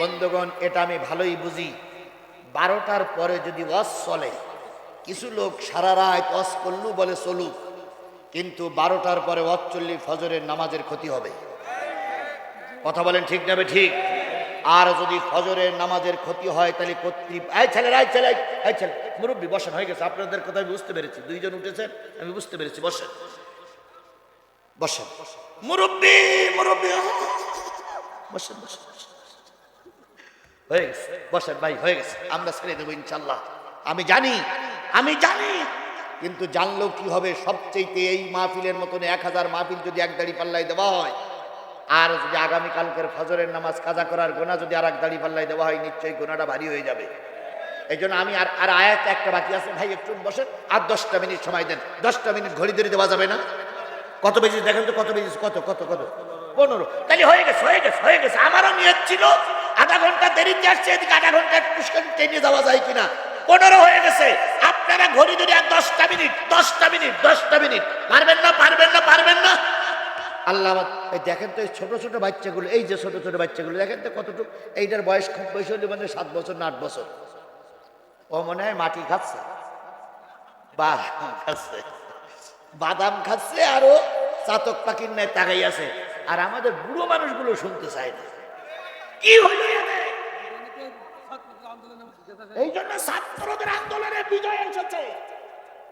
বন্ধুগণ, এটা আমি ভালোই বুঝি। বারোটার পরে যদি ওয়াজ চলে, কিছু লোক সারা রাত ওয়াজ করলু বলে চলুক কিন্তু বারোটার পরে ওয়াজ চললে ফজরের নামাজের ক্ষতি হবে। কথা বলেন ঠিক যাবে ঠিক? আর যদি ফজরের নামাজের ক্ষতি হয়, তাহলে কর্তৃ, এই ছেলে এই ছেলে ছেলে, মুরব্বী বসেন, হয়ে গেছে। আপনাদের কথা আমি বুঝতে পেরেছি। দুইজন উঠেছেন আমি বুঝতে পেরেছি। বসেন। বসেন। মুরব্বী মুরব্বী বসেন বসেন বসেন। হয়ে গেছে, বসেন ভাই, হয়ে গেছে। আমরা ছেড়ে দেবো ইনশাল্লাহ। আমি জানি আমি জানি। কিন্তু জানলেও কি হবে? সবচেয়ে এই মাহফিলের মতন এক হাজার মাহফিল যদি এক দাড়ি পাল্লাই দেওয়া হয়, আর যদি আগামীকালকের ফজরের নামাজ কাজা করার গোনা যদি আর এক দাড়ি পাল্লাই দেওয়া হয়, নিশ্চয়ই গোনাটা ভারী হয়ে যাবে। এই জন্য আমি আর আর আয়াত একটা বাকি আছে। ভাই, একটু বসেন। আর দশটা মিনিট সময় দেন। দশটা মিনিট ঘড়ি ধরে দেওয়া যাবে না? কত বেজে, দেখেন তো কত বেজে, কত কত কত? পনেরো। তাহলে হয়ে গেছে হয়ে গেছে হয়ে গেছে। আমারও নিয়ত ছিল আধা ঘণ্টা দেরিতে আসছে, এদিকে আধা ঘণ্টা পুষ্কর ট্রেনে যাওয়া যায় কিনা? পনেরো হয়ে গেছে। আপনারা ঘড়ি ধরে আর দশটা মিনিট দশটা মিনিট দশটা মিনিট। পারবেন না পারবেন না পারবেন না। আল্লাহ এই দেখেন তো এই ছোটো ছোটো বাচ্চাগুলো, এই যে ছোটো ছোটো বাচ্চাগুলো, দেখেন তো কতটুকু এইটার বয়স খুব বেশি হলে মানে সাত বছর না আট বছর। ও মনে হয় মাটি খাচ্ছে। বা খাচ্ছে। বাদাম খাচ্ছে আরও চাতক পাখির ন্যায় তাকাই আছে আর আমাদের বুড়ো মানুষগুলো শুনতে চায় না। কি এদের? এই জন্য ছাত্রদের আন্দোলনে বিজয় এসেছে।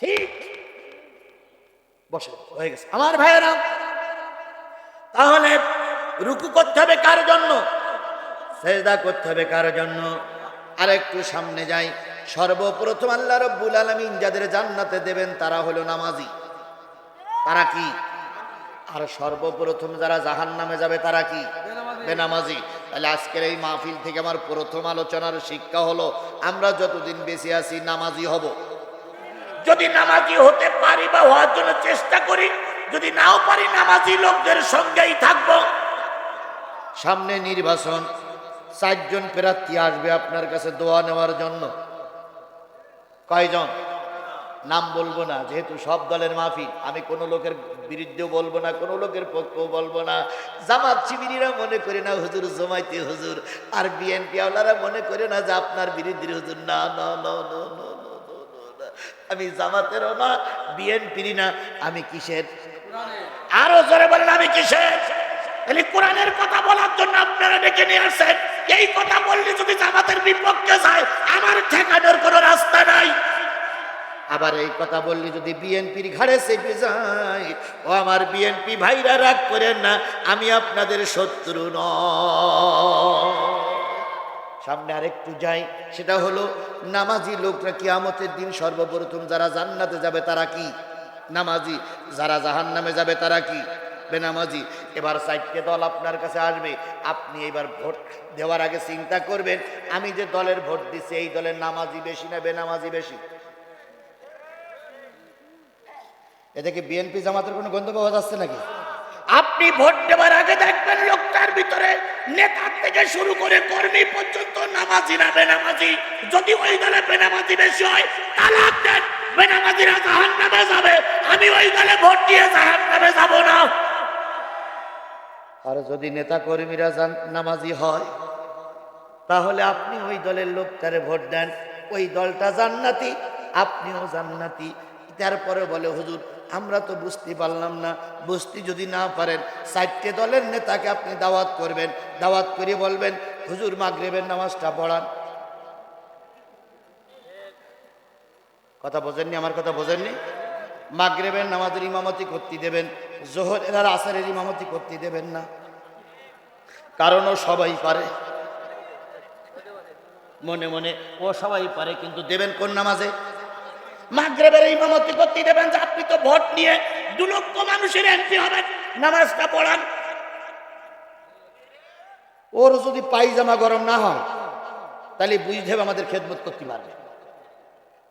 ঠিক। বসে হয়ে গেছে। আমার ভাইয়েরা, তাহলে রুকু করতে হবে কার জন্য? সেজদা করতে হবে কার জন্য? আর একটু সামনে যাই। সর্বপ্রথম আল্লাহ রব্বুল আলমিন যাদের জান্নাতে দেবেন, তারা হলো নামাজি। তারা কি? আর সর্বপ্রথম যারা জাহান নামে যাবে, তারা কি? বেনামাজি। তাহলে আজকের এই মাহফিল থেকে আমার প্রথম আলোচনার শিক্ষা হলো আমরা যতদিন বেঁচে আছি নামাজি হব। যদি নামাজি হতে পারি বা হওয়ার জন্য চেষ্টা করি যদি নাও পারি নামাজি লোকদের সঙ্গেই থাকব। সামনে নির্বাচন চারজন প্রার্থী আসবে আপনার কাছে দোয়া নেওয়ার জন্য। কয়জন? নাম বলব না যেহেতু সব দলের মাফি আমি কোনো লোকের বিরুদ্ধেও বলব না কোনো লোকের পক্ষেও বলব না। জামাত শিবিরিরা মনে করে না হুজুর জমাইতে হুজুর। আর বিএনপি আওলারা মনে করে না যে আপনার বিরুদ্ধে হুজুর। না, না। আমি জামাতেরও না বিএনপির না আমি কিসের? আরও জোরে বলেন আমি কিসের? তাহলে কোরআনের কথা বলার জন্য আপনারা ডেকে নিয়ে আসেন। এই কথা বললে যদি জামাতের বিপক্ষে যায় আমার ঠেকানোর কোনো রাস্তা নাই আবার এই কথা বললি যদি বিএনপির ঘাড়ে চেপে যায়, ও আমার বিএনপি ভাইরা রাগ করেন না, আমি আপনাদের শত্রু ন সামনে আরেকটু যাই, সেটা হলো নামাজি লোকরা কিয়ামতের দিন সর্বপ্রথম যারা জান্নাতে যাবে তারা কি? নামাজি। যারা জাহান নামে যাবে তারা কি? বেনামাজি। এবার চারটে দল আপনার কাছে আসবে, আপনি এবার ভোট দেওয়ার আগে চিন্তা করবেন, আমি যে দলের ভোট দিচ্ছি এই দলের নামাজি বেশি না, বেনামাজি বেশি? এতে কি বিএনপি জামাতের কোনো গন্ধ পাওয়া যাচ্ছে নাকি? আপনি ভোট দেওয়ার আগে দেখবেন লোকটার ভিতরে নেতার থেকে শুরু করে কর্মী পর্যন্ত নামাজি না বেনামাজি। যদি ওই দলে বেনামাজি বেশি হয় তালাক দেন। বেনামাজিরা জাহান নামে যাবে। আমি ওই দলে ভোট দিয়ে জাহান নামে যাব না। আর যদি নেতা কর্মীরা নামাজি হয় তাহলে আপনি ওই দলের লোকটারে ভোট দেন। ওই দলটা জান্নাতি আপনিও জান্নাতি। তারপরে বলে হুজুর আমরা তো বুঝতে পারলাম না। বুঝতে যদি না পারেন, চারটে দলের নেতাকে আপনি দাওয়াত করবেন। দাওয়াত করে বলবেন, হুজুর মাগরেবের নামাজটা পড়ান। কথা বোঝেননি? আমার কথা বোঝেননি? মাগরেবের নামাজের ইমামতি করতে দেবেন, জোহর এরার আসারের ইমামতি করতে দেবেন না। কারণও সবাই পারে। মনে মনে ও সবাই পারে, কিন্তু দেবেন কোন নামাজে? মাগরেবের ইমামতি করতে দেবেন যে আপনি তো ভোট নিয়ে দু লক্ষ মানুষের এমপি হবেন। নামাজটা পড়ান। ওর যদি পায়জামা গরম না হয়, তাহলে বুঝতে হবে আমাদের খেদমত করতে পারবে।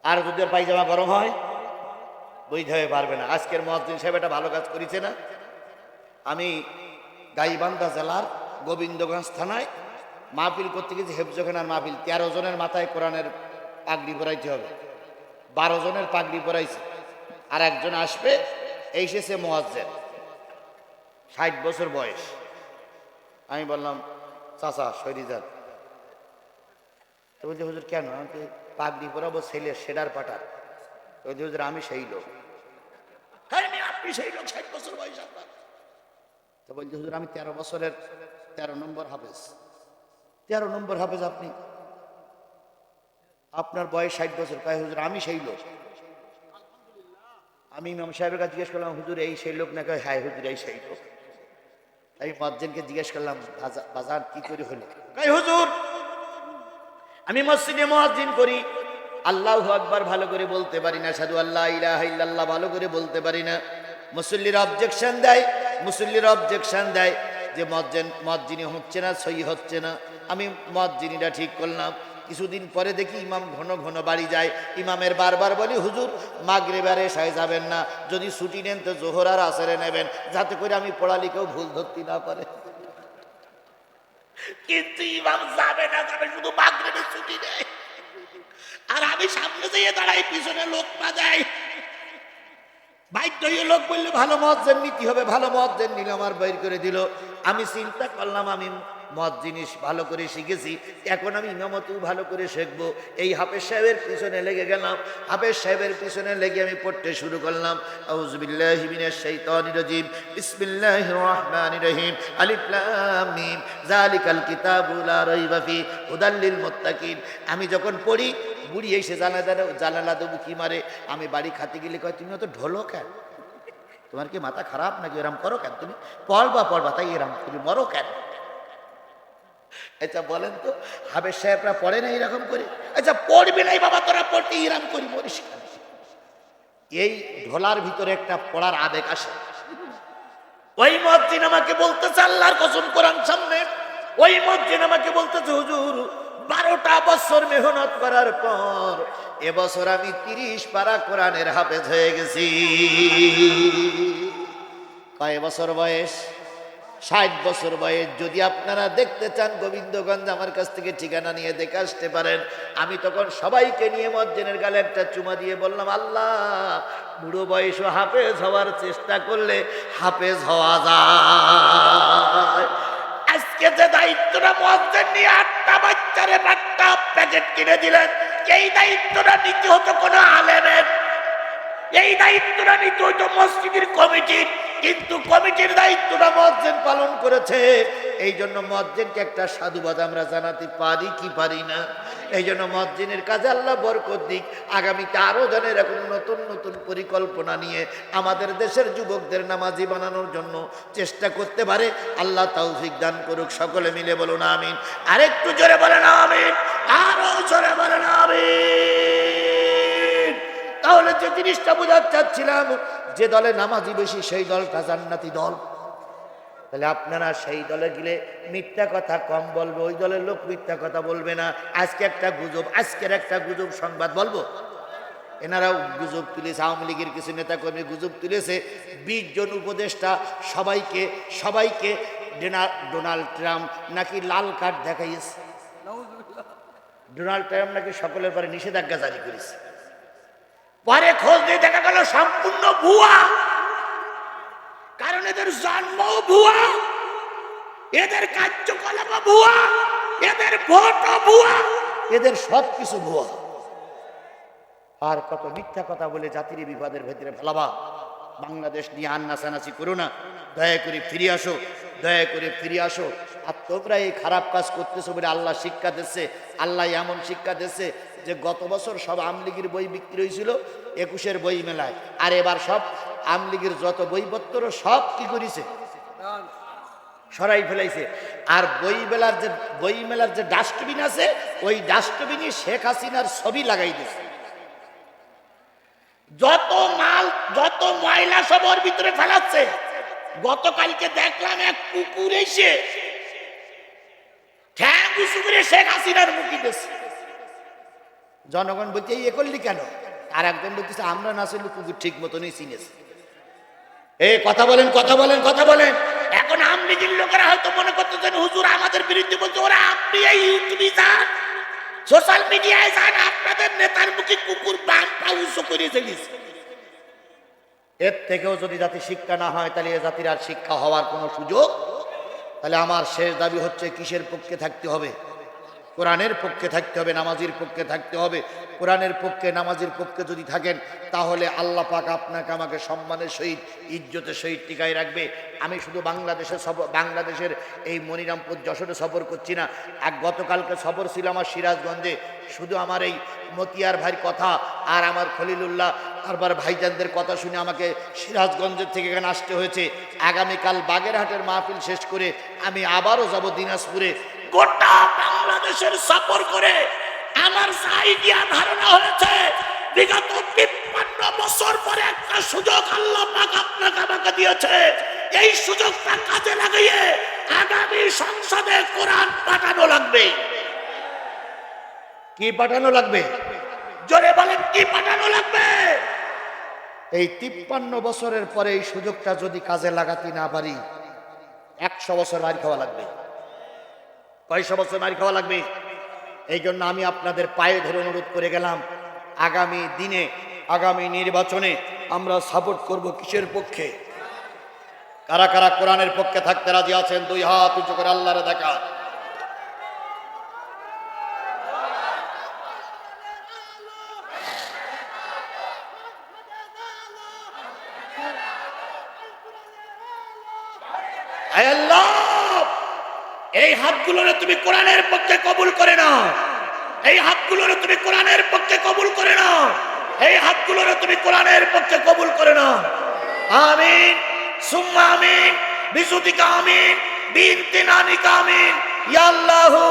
আর যদি ওর পায়জামা গরম হয় বুঝতে হবে পারবে না। আজকের মহাদিন সাহেব একটা ভালো কাজ করেছে না? আমি গাইবান্ধা জেলার গোবিন্দগঞ্জ থানায় মাহফিল করতে গেছি, হেফজখানার মাহফিল। তেরো জনের মাথায় কোরআনের পাগড়ি পরাইতে হবে। বারো জনের পাগড়ি পরাইছে। আর একজন আসবে, এসেছে মোয়াজ্জেন। ষাট বছর বয়স। আমি বললাম, চাচা, সৈরি যান। তো বলছে, হুজুর, কেন? আমাকে পাগড়ি পরাবো ছেলে সেডার পাটার বলছে, হুজুর, আমি সেই লোক। আপনি সেই লোক, ষাট বছর বয়স আপনার। আমি তেরো বছরের, তেরো নম্বর হাফেজ। তেরো নম্বর হাফেজ আপনি? আপনার বয়স ষাট বছর। কয়, হুজুর, আমি সেই লোক। আমি ইমাম সাহেবের কাছে জিজ্ঞেস করলাম, হুজুর, এই সেই লোক? না, কয় হ্যাঁ হুজুর, এই সেই লোক। আমি মজ্জেনকে জিজ্ঞেস করলাম বাজার কি করে হলো? কয়, হুজুর, আমি মসজিদে মহাজিন করি। আল্লাহ আকবার ভালো করে বলতে পারি না। সাধু আল্লাহ ইলাহা ভালো করে বলতে পারি না। মুসল্লির অবজেকশন দেয়, মুসল্লির অবজেকশন দেয় যে মজ্জেন মজ্জিনি হচ্ছে না, সই হচ্ছে না। আমি মজ্জিনিটা ঠিক করলাম। কিছুদিন পরে দেখি ইমাম ঘন ঘন বাড়ি যায়। ইমামের বারবার বলি, হুজুর, মাগরেবারে সাই যাবেন না। যদি ছুটি নেন তো জোহরার আসরে নেবেন। যাতে করে আমি পড়ালিকেও ভুল ধরতে না পারে। কিন্তু ইমাম যাবে না, যাবে শুধু মাগরেবে ছুটি নেয়। আর আমি সামনে যেয়ে দাঁড়াই, পিছনে লোক পা যায়। হয়ে লোক বললে, ভালো মত মজ্জেন নীতি হবে। ভালো মত মজ্জেন নিল আমার বের করে দিল। আমি চিন্তা করলাম, আমি মদ জিনিস ভালো করে শিখেছি, এখন আমি ইমামতেও ভালো করে শিখব। এই হাফেজ সাহেবের পিছনে লেগে গেলাম, হাফেজ সাহেবের পিছনে লেগে আমি পড়তে শুরু করলাম। মুত্তাকিন। আমি যখন পড়ি, বুড়ি এসে জানা জানা জানালা দেবো কি মারে? আমি বাড়ি খাতে গেলে কয়, তুমি অত ঢোলো কেন? তোমার কি মাথা খারাপ নাকি? এরম করো কেন তুমি? পড়বা পড়বা, তাই এরম, তুমি মরো কেন? আচ্ছা বলেন তো হাবের সাহেবরা পড়ে না এরকম করে? আচ্ছা পড়বে নাই বাবা, তোরা পড়তে এরম করি, মরিস এই ঢোলার ভিতরে একটা পড়ার আবেগ আসে। ওই মসজিদ আমাকে বলতেছে, আল্লাহর কসম কোরআন সামনে। ওই মসজিদ আমাকে বলতেছে, হুজুর, বারোটা বছর মেহনত করার পর এবছর আমি তিরিশ পারা কোরআনের হাফেজ হয়ে গেছি। কয় বছর বয়স? ষাট বছর বয়স। যদি আপনারা দেখতে চান গোবিন্দগঞ্জ, আমার কাছ থেকে ঠিকানা নিয়ে দেখে আসতে পারেন। আমি তখন সবাইকে নিয়ে মজ্জেনের গালে একটা চুমা দিয়ে বললাম, আল্লাহ, বুড়ো বয়সও হাফেজ হওয়ার চেষ্টা করলে হাফেজ হওয়া যায়। আজকে যে দায়িত্বটা মজ্জেন নিয়ে আটটা বাচ্চারে আটটা প্যাকেট কিনে দিলেন, এই দায়িত্বটা নিতে হতো কোনো আলেমের। এই দায়িত্বটা নিতে হইতো মসজিদের কমিটির। কিন্তু কমিটির দায়িত্বটা মজ্জেন পালন করেছে। এই জন্য মজ্জেনকে একটা সাধুবাদ আমরা জানাতে পারি কি পারি না। এই জন্য মজ্জিনের কাজে আল্লাহ বরকত দিক। আগামীতে আরও যেন এরকম নতুন নতুন পরিকল্পনা নিয়ে আমাদের দেশের যুবকদের নামাজি বানানোর জন্য চেষ্টা করতে পারে। আল্লাহ তৌফিক দান করুক, সকলে মিলে বলুন আমিন। আরেকটু জোরে বলেন আমিন। আরও জোরে বলেন আমিন। তাহলে যে জিনিসটা বোঝাতে চাচ্ছিলাম, যে দলে নামাজি বেশি, সেই দলটা জান্নাতি দল। তাহলে আপনারা সেই দলে গেলে মিথ্যা কথা কম বলবে, ওই দলের লোক মিথ্যা কথা বলবে না। আজকে একটা গুজব, আজকের একটা গুজব সংবাদ বলব। এনারাও গুজব তুলেছে, আওয়ামী লীগের কিছু নেতাকর্মী গুজব তুলেছে। বিশ জন উপদেষ্টা সবাইকে সবাইকে ডেনা- ডোনাল্ড ট্রাম্প নাকি লাল কার্ড দেখাইছে ডোনাল্ড ট্রাম্প নাকি সকলের পরে নিষেধাজ্ঞা জারি করেছে। পরে খোঁজ দিয়ে দেখা গেল সম্পূর্ণ ভুয়া। কারণ এদের জন্ম ভুয়া, এদের কার্যকলাপ ভুয়া, এদের ভোট ভুয়া, এদের সব কিছু ভুয়া। আর কত মিথ্যা কথা বলে জাতির বিপদের ভেতরে ফেলাবা। বাংলাদেশ নিয়ে আন্নাসানাসি করো না। দয়া করে ফিরে আসো, দয়া করে ফিরে আসো। আর তোমরা এই খারাপ কাজ করতেছো বলে আল্লাহ শিক্ষা দিচ্ছে, আল্লাহ এমন শিক্ষা দিচ্ছে যে গত বছর সব আমলিগির বই বিক্রি হয়েছিল একুশের বই মেলায়। আর এবার সব আমলিগির যত বইপত্র সব কি করেছে? সরাই ফেলাইছে। আর বই মেলার যে বই মেলার যে ডাস্টবিন আছে, ওই ডাস্টবিনে শেখ হাসিনার ছবি লাগাই দিছে যত মাল, যত ময়লা সব ওর ভিতরে ফেলাচ্ছে। গতকালকে দেখলাম এক কুকুর এসে ঠ্যাং উঁচু করে শেখ হাসিনার মুখি দিচ্ছে জনগণ বলছে, এই করলি কেন? আর একজন বলতেছে, আমরা না শুনলে কুকুর ঠিক মতনই চিনেছে। এ, কথা বলেন কথা বলেন কথা বলেন। এখন আমলিগির লোকেরা হয়তো মনে করতেছেন হুজুর, আমাদের বিরুদ্ধে বলছে, ওরা আপনি এই ইউটিউবে যান, সোশ্যাল মিডিয়ায় যান, আপনাদের নেতার মুখে কুকুর বাম পা উঁচু করে চলিস এর থেকেও যদি জাতি শিক্ষা না হয়, তাহলে এ জাতির আর শিক্ষা হওয়ার কোনো সুযোগ? তাহলে আমার শেষ দাবি হচ্ছে, কিসের পক্ষে থাকতে হবে? কোরআনের পক্ষে থাকতে হবে, নামাজির পক্ষে থাকতে হবে। কোরআনের পক্ষে, নামাজির পক্ষে যদি থাকেন, তাহলে আল্লাহ পাক আপনাকে আমাকে সম্মানের সহিত, ইজ্জতের সহিত টিকায় রাখবে। আমি শুধু বাংলাদেশের সফর বাংলাদেশের এই মনিরামপুর যশোরে সফর করছি না। এক গতকালকে সফর ছিল আমার সিরাজগঞ্জে। শুধু আমার এই মতিয়ার ভাইয়ের কথা আর আমার খলিলুল্লাহ তারপর ভাইজানদের কথা শুনে আমাকে সিরাজগঞ্জের থেকে এখানে আসতে হয়েছে। আগামীকাল বাগেরহাটের মাহফিল শেষ করে আমি আবারও যাব দিনাজপুরে। গোটা বাংলাদেশের সফর করে আমার আইডিয়া ধারণা হয়েছে, বিগত তিপ্পান্ন বছর পরে একটা সুযোগ আল্লাহ পাক আপনাকে আমাকে দিয়েছে। এই সুযোগটা কাজে লাগিয়ে আগামী সংসদে কোরআন পাঠানো লাগবে। কি পাঠানো লাগবে? জোরে বলেন, কি পাঠানো লাগবে? এই তিপ্পান্ন বছরের পরে এই সুযোগটা যদি কাজে লাগাতে না পারি, একশো বছর মার খাওয়া লাগবে। কয়শো বছর মারি খাওয়া লাগবে। এই জন্য আমি আপনাদের পায়ে ধরে অনুরোধ করে গেলাম, আগামী দিনে, আগামী নির্বাচনে আমরা সাপোর্ট করব কিসের পক্ষে? কারা কারা কোরআনের পক্ষে থাকতে রাজি আছেন? দুই হাত উঁচু করে আল্লাহরে দেখা আয় আল্লাহ হাতগুলোরে তুমি কোরআনের পক্ষে কবুল করে নাও। এই হাতগুলোরে তুমি কোরআনের পক্ষে কবুল করে নাও। এই হাতগুলোরে তুমি কোরআনের পক্ষে কবুল করে নাও। আমিন। সুম্মা আমিন। বিশুতিকা আমিন। বিনতি নানিকা আমিন। ইয়া আল্লাহু,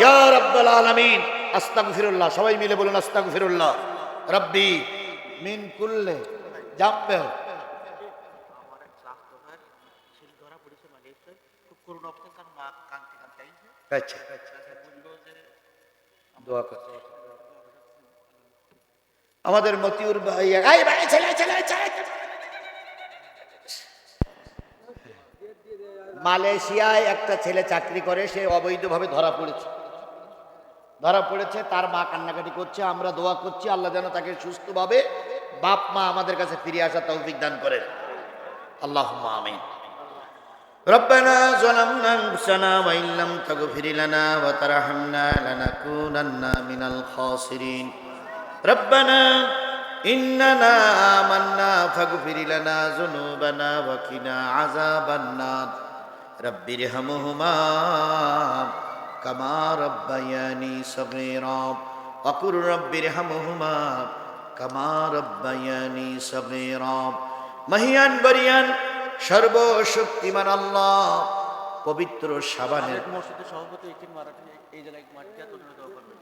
ইয়া রাব্বাল আলামিন। আস্তাগফিরুল্লাহ। সবাই মিলে বলুন আস্তাগফিরুল্লাহ। রাব্বি, মিন কুল্লে জাম্পে এক স্বাস্থ্য ভাই ছিল ধরা পড়েছে মালয়েশিয়ায় খুব করুণ অবস্থা তার মা কাঁদতে কাঁদতে আইছে আচ্ছা। আমাদের মতিউর ভাই ছেলে ছেলে ছেলে। মালয়েশিয়ায় একটা ছেলে চাকরি করে, সে অবৈধভাবে ধরা পড়েছে। ধরা পড়েছে, তার মা কান্নাকাটি করছে, আমরা দোয়া করছি, আল্লাহ যেন তাকে সুস্থভাবে বাপ মা আমাদের কাছে ফিরে আসার তৌফিক দান করে আল্লাহ আমিন। ربنا ظلمنا أنفسنا وإن لم تغفر لنا وترحمنا لنكونن من الخاسرين. ربنا إننا آمنا فاغفر لنا ذنوبنا وقنا عذاب النار. رب ارحمهما كما ربياني صغيرا. وقل رب ارحمهما كما ربياني صغيرا. مهيأن بريأن সর্বশক্তিমান আল্লাহ পবিত্র সাবানের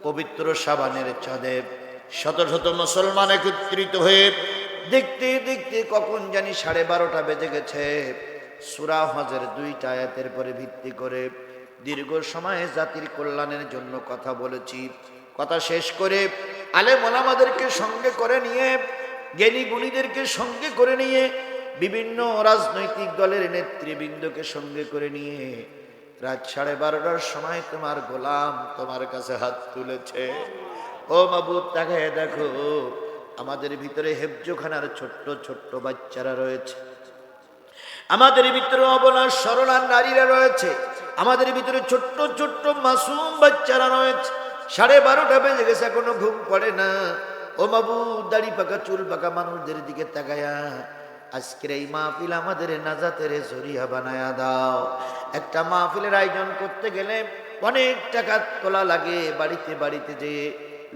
পবিত্র সাবানের চাঁদে শত শত মুসলমান একত্রিত হয়ে দেখতে দেখতে কখন জানি সাড়ে বারোটা বেজে গেছে। সুরা হজের দুইটা আয়াতের পরে ভিত্তি করে দীর্ঘ সময়ে জাতির কল্যাণের জন্য কথা বলেছি। কথা শেষ করে আলে মোলামাদেরকে সঙ্গে করে নিয়ে জ্ঞানী গুণীদেরকে সঙ্গে করে নিয়ে বিভিন্ন রাজনৈতিক দলের নেতৃবৃন্দকে সঙ্গে করে নিয়ে রাত সাড়ে বারোটার সময় তোমার গোলাম তোমার কাছে হাত তুলেছে। ও মাবুদ তাকে দেখো, আমাদের ভিতরে হেফজোখানার ছোট্ট ছোট্ট বাচ্চারা রয়েছে। আমাদের ভিতরে অবলা সরলা নারীরা রয়েছে। আমাদের ভিতরে ছোট্ট ছোট্ট মাসুম বাচ্চারা রয়েছে। সাড়ে বারোটা বেজে গেছে, এখনও ঘুম পড়ে না। ও বাবু দাড়ি পাকা, চুল পাকা মানুষদের দিকে তাকায়া আজকের এই মাহফিল আমাদের নাজাতের জরিয়া বানায়া দাও। একটা মাহফিলের আয়োজন করতে গেলে অনেক টাকা তোলা লাগে বাড়িতে বাড়িতে যে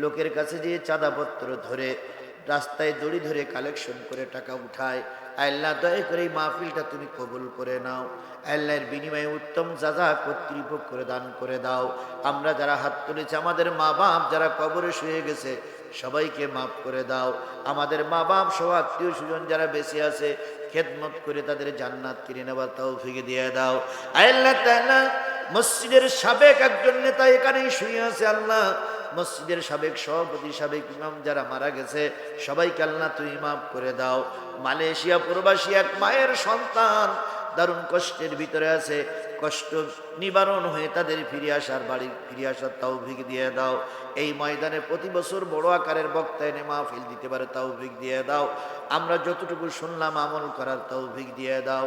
লোকের কাছে যে চাঁদাপত্র ধরে, রাস্তায় দড়ি ধরে কালেকশন করে টাকা উঠায়। আল্লাহ দয়া করে এই মাহফিলটা তুমি কবুল করে নাও। আল্লাহর বিনিময়ে উত্তম যাজা কর্তৃপক্ষরে দান করে দাও। আমরা যারা হাত তুলেছি, আমাদের মা বাপ যারা কবরে শুয়ে গেছে সবাইকে মাফ করে দাও। আমাদের মা বাপ সব আত্মীয় স্বজন যারা বেঁচে আছে, খেদমত করে তাদের জান্নাত কিনে নেবার তৌফিক দিয়ে দাও। আল্লাহ তাআলা, মসজিদের সাবেক একজন নেতা এখানেই শুয়ে আছে আল্লাহ। মসজিদের সাবেক সভাপতি, সাবেক ইমাম যারা মারা গেছে, সবাইকে আল্লাহ তুই মাফ করে দাও। মালয়েশিয়া প্রবাসী এক মায়ের সন্তান দারুণ কষ্টের ভিতরে আছে। কষ্ট নিবারণ হয়ে তাদের ফিরে আসার বাড়ি, ফিরে আসার তৌফিক দিয়ে দাও। এই ময়দানে প্রতি বছর বড় আকারের বক্তা এনে মাহফিল দিতে পারে তৌফিক দিয়ে দাও। আমরা যতটুকু শুনলাম আমল করার তৌফিক দিয়ে দাও।